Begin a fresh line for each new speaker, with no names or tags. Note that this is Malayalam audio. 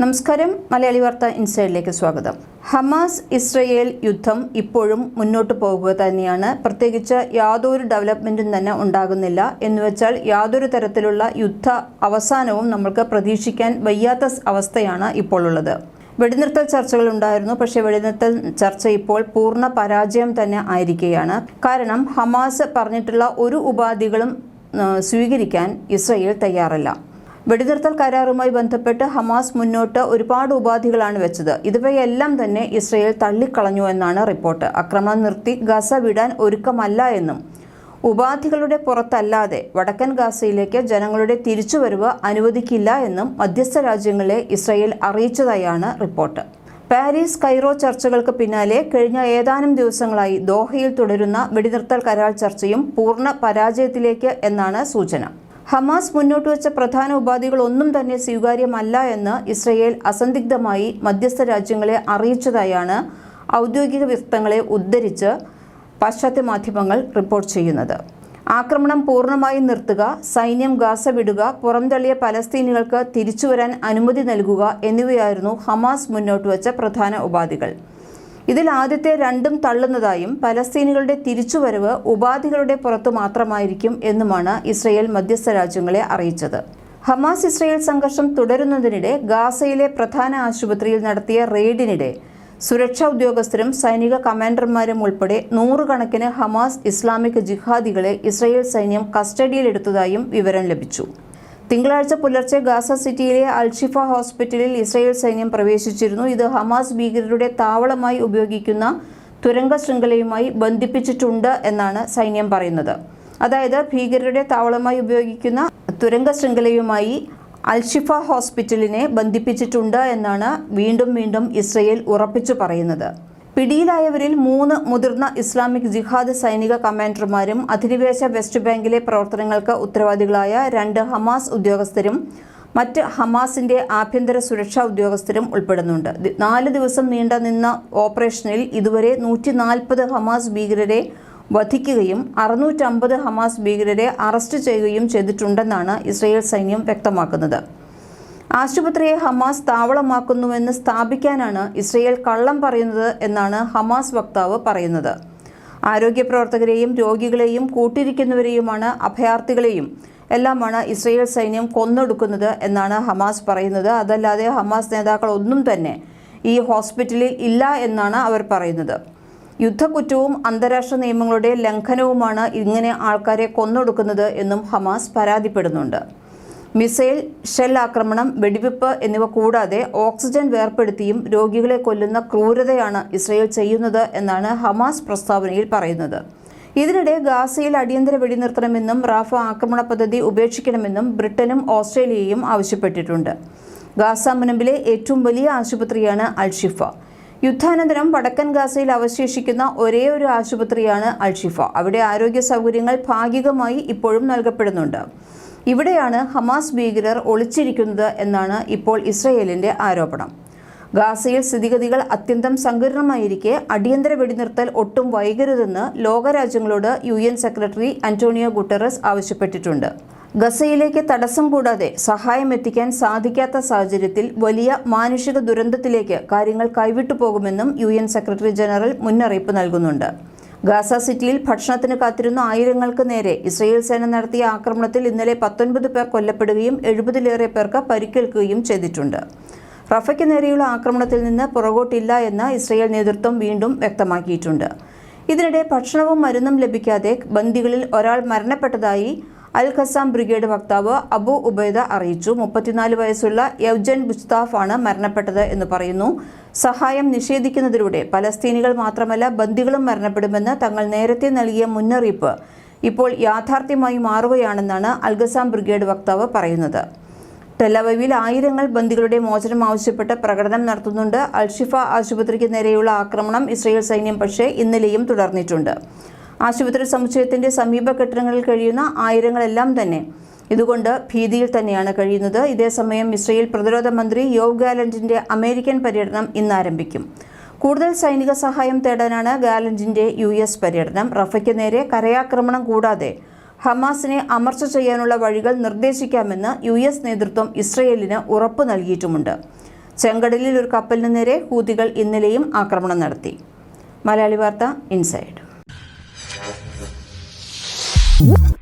നമസ്കാരം. മലയാളി വാർത്ത ഇൻസൈഡിലേക്ക് സ്വാഗതം. ഹമാസ് ഇസ്രയേൽ യുദ്ധം ഇപ്പോഴും മുന്നോട്ട് പോകുക തന്നെയാണ്. പ്രത്യേകിച്ച് യാതൊരു ഡെവലപ്മെന്റും തന്നെ ഉണ്ടാകുന്നില്ല. എന്നുവെച്ചാൽ യാതൊരു തരത്തിലുള്ള യുദ്ധ അവസാനവും നമ്മൾക്ക് പ്രതീക്ഷിക്കാൻ വയ്യാത്ത അവസ്ഥയാണ് ഇപ്പോൾ ഉള്ളത്. വെടിനിർത്തൽ ചർച്ചകൾ ഉണ്ടായിരുന്നു. പക്ഷേ വെടിനിർത്തൽ ചർച്ച ഇപ്പോൾ പൂർണ പരാജയം തന്നെ ആയിരിക്കുകയാണ്. കാരണം ഹമാസ് പറഞ്ഞിട്ടുള്ള ഒരു ഉപാധികളും സ്വീകരിക്കാൻ ഇസ്രയേൽ തയ്യാറല്ല. വെടിനിർത്തൽ കരാറുമായി ബന്ധപ്പെട്ട് ഹമാസ് മുന്നോട്ട് ഒരുപാട് ഉപാധികളാണ് വെച്ചത്. ഇതുവയെല്ലാം തന്നെ ഇസ്രയേൽ തള്ളിക്കളഞ്ഞു എന്നാണ് റിപ്പോർട്ട്. ആക്രമണം നിർത്തി ഗസ വിടാൻ ഒരുക്കമല്ല എന്നും ഉപാധികളുടെ പുറത്തല്ലാതെ വടക്കൻ ഗാസയിലേക്ക് ജനങ്ങളുടെ തിരിച്ചുവരവ് അനുവദിക്കില്ല എന്നും മധ്യസ്ഥ രാജ്യങ്ങളെ ഇസ്രയേൽ അറിയിച്ചതായാണ് റിപ്പോർട്ട്. പാരീസ് കൈറോ ചർച്ചകൾക്ക് പിന്നാലെ കഴിഞ്ഞ ഏതാനും ദിവസങ്ങളായി ദോഹയിൽ തുടരുന്ന വെടിനിർത്തൽ കരാർ ചർച്ചയും പൂർണ പരാജയത്തിലേക്ക് എന്നാണ് സൂചന. ഹമാസ് മുന്നോട്ട് വെച്ച പ്രധാന ഉപാധികൾ ഒന്നും തന്നെ സ്വീകാര്യമല്ല എന്ന് ഇസ്രയേൽ അസന്ദിഗ്ധമായി മധ്യസ്ഥ രാജ്യങ്ങളെ അറിയിച്ചതായാണ് ഔദ്യോഗിക വൃത്തങ്ങളെ ഉദ്ധരിച്ച് പാശ്ചാത്യ മാധ്യമങ്ങൾ റിപ്പോർട്ട് ചെയ്യുന്നത്. ആക്രമണം പൂർണമായും നിർത്തുക സൈന്യം ഗാസ വിടുക പുറംതള്ളിയ പലസ്തീനികൾക്ക് തിരിച്ചുവരാൻ അനുമതി നൽകുക എന്നിവയായിരുന്നു ഹമാസ് മുന്നോട്ട് വെച്ച പ്രധാന ഉപാധികൾ. ഇതിൽ ആദ്യത്തെ രണ്ടും തള്ളുന്നതായും പലസ്തീനുകളുടെ തിരിച്ചുവരവ് ഉപാധികളുടെ പുറത്തു മാത്രമായിരിക്കും എന്നുമാണ് ഇസ്രയേൽ മധ്യസ്ഥ രാജ്യങ്ങളെ അറിയിച്ചത്. ഹമാസ് ഇസ്രയേൽ സംഘർഷം തുടരുന്നതിനിടെ ഗാസയിലെ പ്രധാന ആശുപത്രിയിൽ നടത്തിയ റെയ്ഡിനിടെ സുരക്ഷാ ഉദ്യോഗസ്ഥരും സൈനിക കമാൻഡർമാരും ഉൾപ്പെടെ നൂറുകണക്കിന് ഹമാസ് ഇസ്ലാമിക് ജിഹാദികളെ ഇസ്രയേൽ സൈന്യം കസ്റ്റഡിയിലെടുത്തതായും വിവരം ലഭിച്ചു. തിങ്കളാഴ്ച പുലർച്ചെ ഗാസ സിറ്റിയിലെ അൽഷിഫ ഹോസ്പിറ്റലിൽ ഇസ്രയേൽ സൈന്യം പ്രവേശിച്ചിരുന്നു. ഇത് ഹമാസ് ഭീകരരുടെ താവളമായി ഉപയോഗിക്കുന്ന തുരങ്ക ശൃംഖലയുമായി ബന്ധിപ്പിച്ചിട്ടുണ്ട് എന്നാണ് സൈന്യം പറയുന്നത്. അതായത് ഭീകരരുടെ താവളമായി ഉപയോഗിക്കുന്ന തുരങ്ക ശൃംഖലയുമായി അൽഷിഫ ഹോസ്പിറ്റലിനെ ബന്ധിപ്പിച്ചിട്ടുണ്ട് എന്നാണ് വീണ്ടും വീണ്ടും ഇസ്രയേൽ ഉറപ്പിച്ചു പറയുന്നത്. പിടിയിലായവരിൽ മൂന്ന് മുതിർന്ന ഇസ്ലാമിക് ജിഹാദ് സൈനിക കമാൻഡർമാരും അധിനിവേശ വെസ്റ്റ് ബാങ്കിലെ പ്രവർത്തനങ്ങൾക്ക് ഉത്തരവാദികളായ രണ്ട് ഹമാസ് ഉദ്യോഗസ്ഥരും മറ്റ് ഹമാസിന്റെ ആഭ്യന്തര സുരക്ഷാ ഉദ്യോഗസ്ഥരും ഉൾപ്പെടുന്നുണ്ട്. നാല് ദിവസം നീണ്ട നിന്ന ഓപ്പറേഷനിൽ ഇതുവരെ നൂറ്റി നാൽപ്പത് ഹമാസ് ഭീകരരെ വധിക്കുകയും അറുന്നൂറ്റമ്പത് ഹമാസ് ഭീകരരെ അറസ്റ്റ് ചെയ്യുകയും ചെയ്തിട്ടുണ്ടെന്നാണ് ഇസ്രയേൽ സൈന്യം വ്യക്തമാക്കുന്നത്. ആശുപത്രിയെ ഹമാസ് താവളമാക്കുന്നുവെന്ന് സ്ഥാപിക്കാനാണ് ഇസ്രയേൽ കള്ളം പറയുന്നത് എന്നാണ് ഹമാസ് വക്താവ് പറയുന്നത്. ആരോഗ്യ പ്രവർത്തകരെയും രോഗികളെയും കൂട്ടിരിക്കുന്നവരെയുമാണ് അഭയാർത്ഥികളെയും. എല്ലാമാണ് ഇസ്രയേൽ സൈന്യം കൊന്നൊടുക്കുന്നത് എന്നാണ് ഹമാസ് പറയുന്നത്. അതല്ലാതെ ഹമാസ് നേതാക്കൾ ഒന്നും തന്നെ ഈ ഹോസ്പിറ്റലിൽ ഇല്ല എന്നാണ് അവർ പറയുന്നത്. യുദ്ധക്കുറ്റവും അന്താരാഷ്ട്ര നിയമങ്ങളുടെ ലംഘനവുമാണ് ഇങ്ങനെ ആൾക്കാരെ കൊന്നൊടുക്കുന്നത് എന്നും ഹമാസ് പരാതിപ്പെടുന്നുണ്ട്. മിസൈൽ ഷെൽ ആക്രമണം വെടിവെപ്പ് എന്നിവ കൂടാതെ ഓക്സിജൻ വേർപ്പെടുത്തിയും രോഗികളെ കൊല്ലുന്ന ക്രൂരതയാണ് ഇസ്രയേൽ ചെയ്യുന്നത് എന്നാണ് ഹമാസ് പ്രസ്താവനയിൽ പറയുന്നത്. ഇതിനിടെ ഗാസയിൽ അടിയന്തര വെടിനിർത്തണമെന്നും റാഫ ആക്രമണ പദ്ധതി ഉപേക്ഷിക്കണമെന്നും ബ്രിട്ടനും ഓസ്ട്രേലിയയും ആവശ്യപ്പെട്ടിട്ടുണ്ട്. ഗാസ മുനമ്പിലെ ഏറ്റവും വലിയ ആശുപത്രിയാണ് അൽഷിഫ. യുദ്ധാനന്തരം വടക്കൻ ഗാസയിൽ അവശേഷിക്കുന്ന ഒരേ ഒരു ആശുപത്രിയാണ് അൽഷിഫ. അവിടെ ആരോഗ്യ സൗകര്യങ്ങൾ ഭാഗികമായി ഇപ്പോഴും നൽകപ്പെടുന്നുണ്ട്. ഇവിടെയാണ് ഹമാസ് ഭീകരർ ഒളിച്ചിരിക്കുന്നത് എന്നാണ് ഇപ്പോൾ ഇസ്രയേലിന്റെ ആരോപണം. ഗാസയിൽ സ്ഥിതിഗതികൾ അത്യന്തം സങ്കീർണമായിരിക്കെ അടിയന്തര വെടിനിർത്തൽ ഒട്ടും വൈകരുതെന്ന് ലോകരാജ്യങ്ങളോട് U N secretary Antonio Guterres ആവശ്യപ്പെട്ടിട്ടുണ്ട്. ഗസയിലേക്ക് തടസ്സം കൂടാതെ സഹായം എത്തിക്കാൻ സാധിക്കാത്ത സാഹചര്യത്തിൽ വലിയ മാനുഷിക ദുരന്തത്തിലേക്ക് കാര്യങ്ങൾ കൈവിട്ടു പോകുമെന്നും യു സെക്രട്ടറി ജനറൽ മുന്നറിയിപ്പ് നൽകുന്നുണ്ട്. ഗാസ സിറ്റിയിൽ ഭക്ഷണത്തിന് കാത്തിരുന്ന ആയിരങ്ങൾക്ക് നേരെ ഇസ്രയേൽ സേന നടത്തിയ ആക്രമണത്തിൽ ഇന്നലെ പത്തൊൻപത് പേർ കൊല്ലപ്പെടുകയും എഴുപതിലേറെ പേർക്ക് പരിക്കേൽക്കുകയും ചെയ്തിട്ടുണ്ട്. റഫയ്ക്ക് നേരെയുള്ള ആക്രമണത്തിൽ നിന്ന് പുറകോട്ടില്ല എന്ന് ഇസ്രയേൽ നേതൃത്വം വീണ്ടും വ്യക്തമാക്കിയിട്ടുണ്ട്. ഇതിനിടെ ഭക്ഷണവും മരുന്നും ലഭിക്കാതെ ബന്ദികളിൽ ഒരാൾ മരണപ്പെട്ടതായി അൽ ഖസാം ബ്രിഗേഡ് വക്താവ് അബു ഉബൈദ അറിയിച്ചു. മുപ്പത്തിനാല് വയസ്സുള്ള യൗജൻ ബുസ്താഫാണ് മരണപ്പെട്ടത് എന്ന് പറയുന്നു. സഹായം നിഷേധിക്കുന്നതിലൂടെ പലസ്തീനികൾ മാത്രമല്ല ബന്ദികളും മരണപ്പെടുമെന്ന് തങ്ങൾ നേരത്തെ നൽകിയ മുന്നറിയിപ്പ് ഇപ്പോൾ യാഥാർത്ഥ്യമായി മാറുകയാണെന്നാണ് അൽഗസാം ബ്രിഗേഡ് വക്താവ് പറയുന്നത്. ടെലവീവിൽ ആയിരങ്ങൾ ബന്ദികളുടെ മോചനം ആവശ്യപ്പെട്ട് പ്രകടനം നടത്തുന്നുണ്ട്. അൽഷിഫ ആശുപത്രിക്ക് നേരെയുള്ള ആക്രമണം ഇസ്രയേൽ സൈന്യം പക്ഷേ ഇന്നലെയും തുടർന്നിട്ടുണ്ട്. ആശുപത്രി സമുച്ചയത്തിന്റെ സമീപ കെട്ടിടങ്ങളിൽ കഴിയുന്ന ആയിരങ്ങളെല്ലാം തന്നെ. ഇതുകൊണ്ട് ഭീതിയിൽ തന്നെയാണ് കഴിയുന്നത്. ഇതേസമയം ഇസ്രയേൽ പ്രതിരോധ മന്ത്രി യോവ് ഗാലന്റിന്റെ അമേരിക്കൻ പര്യടനം ഇന്ന് ആരംഭിക്കും. കൂടുതൽ സൈനിക സഹായം തേടാനാണ് ഗാലന്റിന്റെ യു എസ് പര്യടനം. റഫയ്ക്ക് നേരെ കരയാക്രമണം കൂടാതെ ഹമാസിനെ അമർച്ച ചെയ്യാനുള്ള വഴികൾ നിർദ്ദേശിക്കാമെന്ന് യു എസ് നേതൃത്വം ഇസ്രയേലിന് ഉറപ്പ് നൽകിയിട്ടുമുണ്ട്. ചെങ്കടലിൽ ഒരു കപ്പലിന് നേരെ ഹൂതികൾ ഇന്നലെയും ആക്രമണം നടത്തി. മലയാളി വാർത്ത ഇൻസൈഡ്. What?